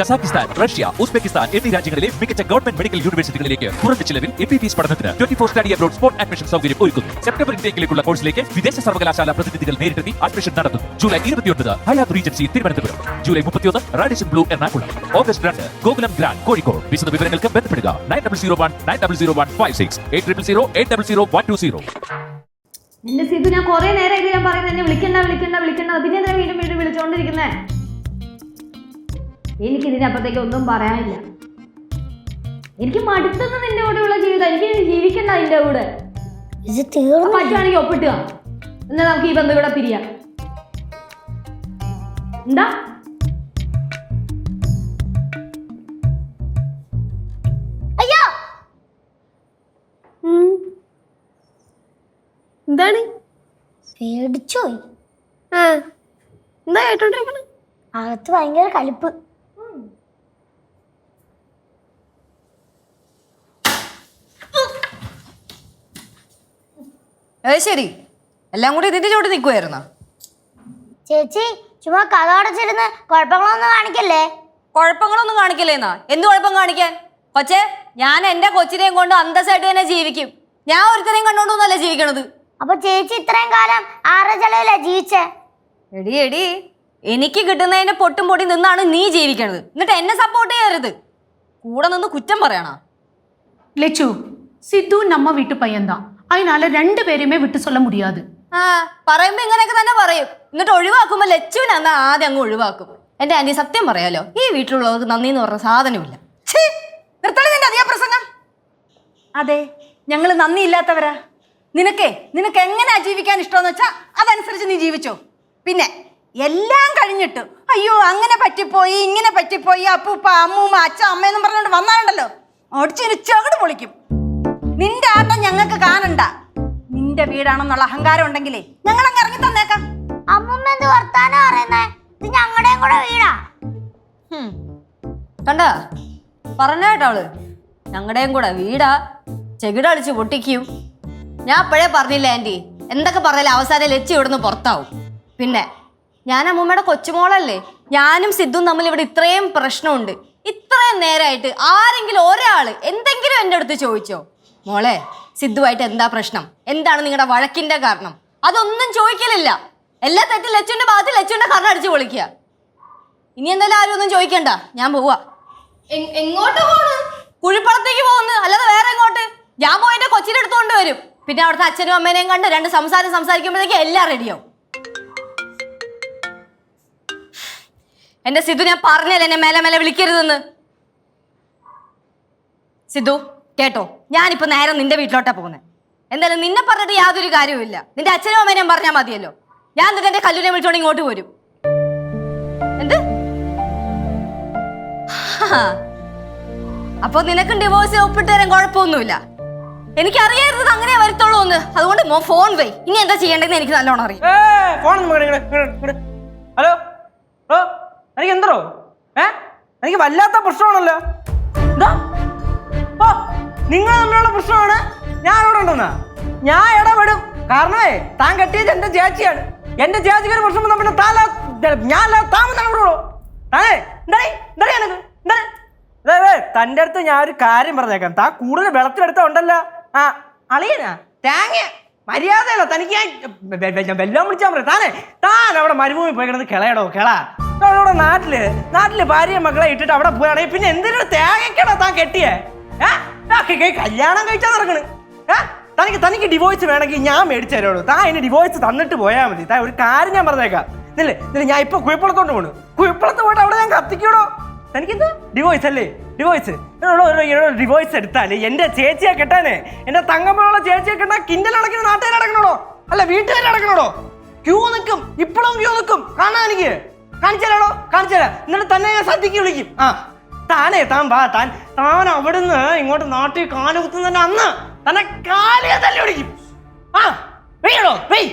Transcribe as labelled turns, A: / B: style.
A: Kazakhstan Russia Uzbekistan എന്നീ രാജ്യങ്ങളിലെ മികച്ച ഗവൺമെന്റ് മെഡിക്കൽ യൂണിവേഴ്സിറ്റികളിലേക്ക് കുറഞ്ഞ ചിലവിൽ എം ബി ബി എസ് പഠനത്തിന് twenty four study abroad admission സൗകര്യം ഒരുക്കുന്നു. സെപ്റ്റംബർ ഇന്ത്യയിലേക്കുള്ള കോഴ്സിലേക്ക് വിദേശ സർവകലാശാല പ്രതിനിധികൾ നേരിട്ടെത്തി അഡ്മിഷൻ നടത്തുന്നു. ജൂലൈ ഇരുപത്തിയൊൻപത് ഹയാത്ത് റീജൻസി തിരുവനന്തപുരം. ജൂലൈ മുപ്പത്തിയൊന്ന് റാഡിഷൻ ബ്ലൂ എറണാകുളം. ഓഗസ്റ്റ് രണ്ട് ഗോകുലം ഗ്രാൻഡ് കോഴിക്കോട്. വിശദ വിവരങ്ങൾക്ക് ബന്ധപ്പെടുക. Nine double zero one nine double zero one five six eight triple zero eight double zero one two zero.
B: എന്റെ സിധു ഞാൻ കുറെ നേരം ഇത് ഞാൻ പറയുന്നത് എന്നെ വിളിക്കണ്ട വിളിക്കണ്ട വിളിക്കണ്ട. പിന്നെ വീണ്ടും വീണ്ടും വിളിച്ചോണ്ടിരിക്കുന്നേ? എനിക്ക് ഇതിനപ്പുറത്തേക്ക് ഒന്നും പറയാനില്ല. എനിക്ക് മടുത്തെന്ന് നിന്റെ കൂടെയുള്ള ജീവിതം. എനിക്ക് ജീവിക്കണ്ട നിന്റെ കൂടെ.
C: ഇത് തീർന്നു.
B: പറ്റുവാണെങ്കിൽ ഒപ്പിട്ടുക. എന്നാ നമുക്ക് ഈ ബന്ധം ഇവിടെ പിരിയാം. എന്താ?
C: അയ്യോ!
D: എന്താണ്?
C: പേടിച്ചോയി.
D: എന്താ കേട്ടോണ്ടിരിക്കണ?
C: അകത്ത് ഭയങ്കര കലിപ്പ്.
E: അത് ശരി. എല്ലാം കൂടി ഇതിന്റെ ചോട്ട് നിൽക്കുമായിരുന്നോ
C: ചേച്ചി ചുമ്മാ കഥ അടച്ചിരുന്ന് കുഴപ്പങ്ങളൊന്നും കാണിക്കല്ലേ?
E: കുഴപ്പങ്ങളൊന്നും കാണിക്കില്ലേന്നാ? എന്ത് കുഴപ്പം കാണിക്കാൻ? കൊച്ചേ ഞാൻ എന്റെ കൊച്ചിനെയും കൊണ്ട് അന്തസ്സായിട്ട് തന്നെ ജീവിക്കും. ഞാൻ ഒരുത്തരെയും കണ്ടോണ്ടൊന്നല്ല ജീവിക്കണത്.
C: അപ്പൊ ചേച്ചി ഇത്രയും കാലം ആരുടെ ചെലവിലാ ജീവിച്ചേ?
E: എടി എടി. എനിക്ക് കിട്ടുന്നതിന്റെ പൊട്ടും പൊടി നിന്നാണ് നീ ജീവിക്കണത്. എന്നിട്ട് എന്നെ സപ്പോർട്ട് ചെയ്യരുത്. കൂടെ നിന്ന് കുറ്റം പറയണ?
D: ലച്ചു സിദ്ധു നമ്മ വീട്ടു പയ്യന്താ അതിനാല് രണ്ടുപേരെയുമേ വിട്ടു ചൊല്ല മുടിയാതെ.
E: ആ പറയുമ്പോ ഇങ്ങനെയൊക്കെ തന്നെ പറയും. എന്നിട്ട് ഒഴിവാക്കുമ്പോ ലച്ചുവിനെ അന്ന് ആദ്യം അങ്ങ് ഒഴിവാക്കും. എന്റെ ആന്റി സത്യം പറയാലോ ഈ വീട്ടിലുള്ളവർക്ക് നന്ദി എന്ന് പറഞ്ഞ സാധനമില്ല.
F: അതെ ഞങ്ങൾ നന്ദി ഇല്ലാത്തവരാ നിനക്കേ നിനക്ക് എങ്ങനെ ജീവിക്കാൻ ഇഷ്ടമെന്ന് വെച്ചാ അതനുസരിച്ച് നീ ജീവിച്ചോ. പിന്നെ എല്ലാം കഴിഞ്ഞിട്ട് അയ്യോ അങ്ങനെ പറ്റിപ്പോയി ഇങ്ങനെ പറ്റിപ്പോയി അപ്പൂപ്പ അമ്മൂമ്മ അച്ഛ അമ്മയെന്നും പറഞ്ഞുകൊണ്ട് വന്നാലുണ്ടല്ലോ. അടിച്ചൊരു ചകട് പൊളിക്കും. നിന്റെ ആട്ടം ഞങ്ങൾക്ക് കാണണ്ട. നിന്റെ വീടാണെന്നുള്ള അഹങ്കാരം ഉണ്ടെങ്കിലേ ഞങ്ങൾ അങ്ങ് ഇറങ്ങി തന്നേക്കാം.
C: അമ്മൂമ്മ എന്ത് വർത്താനം പറയുന്നേ? ഇത് ഞങ്ങളുടെയും കൂടെ വീടാ.
E: കണ്ട? പറഞ്ഞ കേട്ടോ ഞങ്ങളുടെയും കൂടെ വീടാ. ചെകിടളിച്ച് പൊട്ടിക്കും. ഞാൻ അപ്പോഴേ പറഞ്ഞില്ല ആന്റി എന്തൊക്കെ പറഞ്ഞാലും അവസാനം ലച്ചി ഇവിടുന്ന് പുറത്താവും. പിന്നെ ഞാൻ അമ്മൂമ്മയുടെ കൊച്ചുമോളല്ലേ? ഞാനും സിദ്ധും തമ്മിൽ ഇവിടെ ഇത്രയും പ്രശ്നമുണ്ട്. ഇത്രയും നേരമായിട്ട് ആരെങ്കിലും ഒരാൾ എന്തെങ്കിലും എന്റെ അടുത്ത് ചോദിച്ചോ? മോളെ സിദ്ധുവായിട്ട് എന്താ പ്രശ്നം? എന്താണ് നിങ്ങളുടെ വഴക്കിന്റെ കാരണം? അതൊന്നും ചോദിക്കലില്ല. എല്ലാ തെറ്റും ലച്ചുവിന്റെ ഭാഗത്ത് ലച്ചുവിന്റെ കാരണം അടിച്ചു പൊളിക്കുക. ഇനി എന്തായാലും ആരും ഒന്നും ചോദിക്കണ്ട. ഞാൻ പോവാ.
B: എങ്ങോട്ട് പോണ്?
E: കുഴിപ്പളത്തേക്ക് പോകുന്നു. അല്ലാതെ വേറെ എങ്ങോട്ട്? ഞാൻ പോയിട്ട് കൊച്ചിന്റെ അടുത്തോണ്ട് എടുത്തുകൊണ്ട് വരും. പിന്നെ അവിടുത്തെ അച്ഛനും അമ്മേനെയും കണ്ട് രണ്ട് സംസാരം സംസാരിക്കുമ്പോഴത്തേക്ക് എല്ലാം റെഡിയാവും. എന്റെ സിദ്ധു ഞാൻ പറഞ്ഞല്ലേ എന്നെ മേലെ മേലെ വിളിക്കരുതെന്ന്? സിദ്ധു? കേട്ടോ ഞാനിപ്പോ നേരെ നിന്റെ വീട്ടിലോട്ടാ പോകുന്നത് എന്തായാലും നിന്നെ പറഞ്ഞിട്ട് യാതൊരു കാര്യവുമില്ല. നിന്റെ അച്ഛനും അമ്മേനും പറഞ്ഞാൽ മതിയല്ലോ. ഞാൻ എന്നിട്ട് എന്റെ കല്ലൂരെ വിളിച്ചോണ്ട് ഇങ്ങോട്ട് വരും. എന്ത്. അപ്പൊ നിനക്കും ഡിവോഴ്സ് ഒപ്പിട്ട് തരാൻ കുഴപ്പമൊന്നുമില്ല. എനിക്കറിയായിരുന്നത് അങ്ങനെ വരത്തുള്ളൂ എന്ന്. അതുകൊണ്ട് മോ ഫോൺ വൈ. ഇനി എന്താ ചെയ്യേണ്ടതെന്ന് എനിക്ക് നല്ലോണം അറിയാം.
G: ഹലോ ഹലോ എനിക്ക് എന്തോ? ഏ എനിക്ക് വല്ലാത്ത പ്രശ്നമാണല്ലോ. എന്താ? ഓ നിങ്ങൾ തമ്മിലുള്ള പ്രശ്നമാണ് ഞാൻ അവിടെ ഉണ്ടെന്ന്. ഞാൻ ഇടപെടും. കാരണമേ താൻ കെട്ടിയത് എന്റെ ചേച്ചിയാണ്. എന്റെ ചേച്ചിക്ക് ഒരു പ്രശ്നം വന്നാൽ പിന്നെ താൻ ഞാൻ അല്ലാതെ തന്റെ തന്റെ അടുത്ത് ഞാൻ ഒരു കാര്യം പറഞ്ഞേക്കാം. താ കൂടുതൽ വെള്ളത്തിലെടുത്ത ഉണ്ടല്ലോ. ആ അളിയനാ? തേങ്ങ മര്യാദയല്ല തനിക്ക് ഞാൻ വെല്ലോം വിളിച്ചാൽ പറയാം താനേ താൻ അവിടെ മരുഭൂമി പോയി കിടന്ന് കിളയടോ കിള. അവിടെ നാട്ടിൽ നാട്ടിൽ ഭാര്യയും മക്കളെ ഇട്ടിട്ട് അവിടെ പോയാണെങ്കിൽ പിന്നെ എന്തിനാണ് തേങ്ങയ്ക്കടോ താൻ കെട്ടിയേ? ഏ? ആ, കെ- കെ- കല്യാണം കഴിച്ചാൽ നടക്കണ്? തനിക്ക് തനിക്ക് ഡിവോഴ്സ് വേണമെങ്കിൽ ഞാൻ മേടിച്ചു തരുള്ളൂ. താ എന്നെ ഡിവോഴ്സ് തന്നിട്ട് പോയാൽ മതി. താ ഒരു കാര്യം ഞാൻ പറഞ്ഞേക്കാം. ഇല്ലേ ഇല്ല ഞാൻ ഇപ്പൊ കുഴപ്പളത്തോണ്ട് പോണു. കുഴപ്പളത്ത് പോയിട്ട് അവിടെ ഞാൻ കത്തിക്കണോ തനിക്കെന്താ? ഡിവോഴ്സ് അല്ലേ? ഡിവോഴ്സ് ഡിവോഴ്സ് എടുത്താൽ എന്റെ ചേച്ചിയെ കെട്ടാനേ എന്റെ തങ്കമ്മയുള്ള ചേച്ചിയെ കെട്ടാൻ കിൻഡൽ അടക്കണ നാട്ടുകാർ അടക്കണോ അല്ല വീട്ടുകാർ അടക്കണോ ക്യൂ നിൽക്കും. ഇപ്പോഴും ക്യൂ നിൽക്കും. കാണാൻ എനിക്ക്. കാണിച്ചാലോ കാണിച്ചാലോ എന്നിട്ട് തന്നെ ഞാൻ സദ്യക്ക് വിളിക്കും. ആ. താനേ താൻ വാ താൻ താൻ അവിടുന്ന് ഇങ്ങോട്ട് നാട്ടിൽ കാലുകുത്തുന്ന അന്ന് തന്നെ കാലിയെ തല്ലി ഒടിക്കും ആ പെയ്യണോ? വെയ്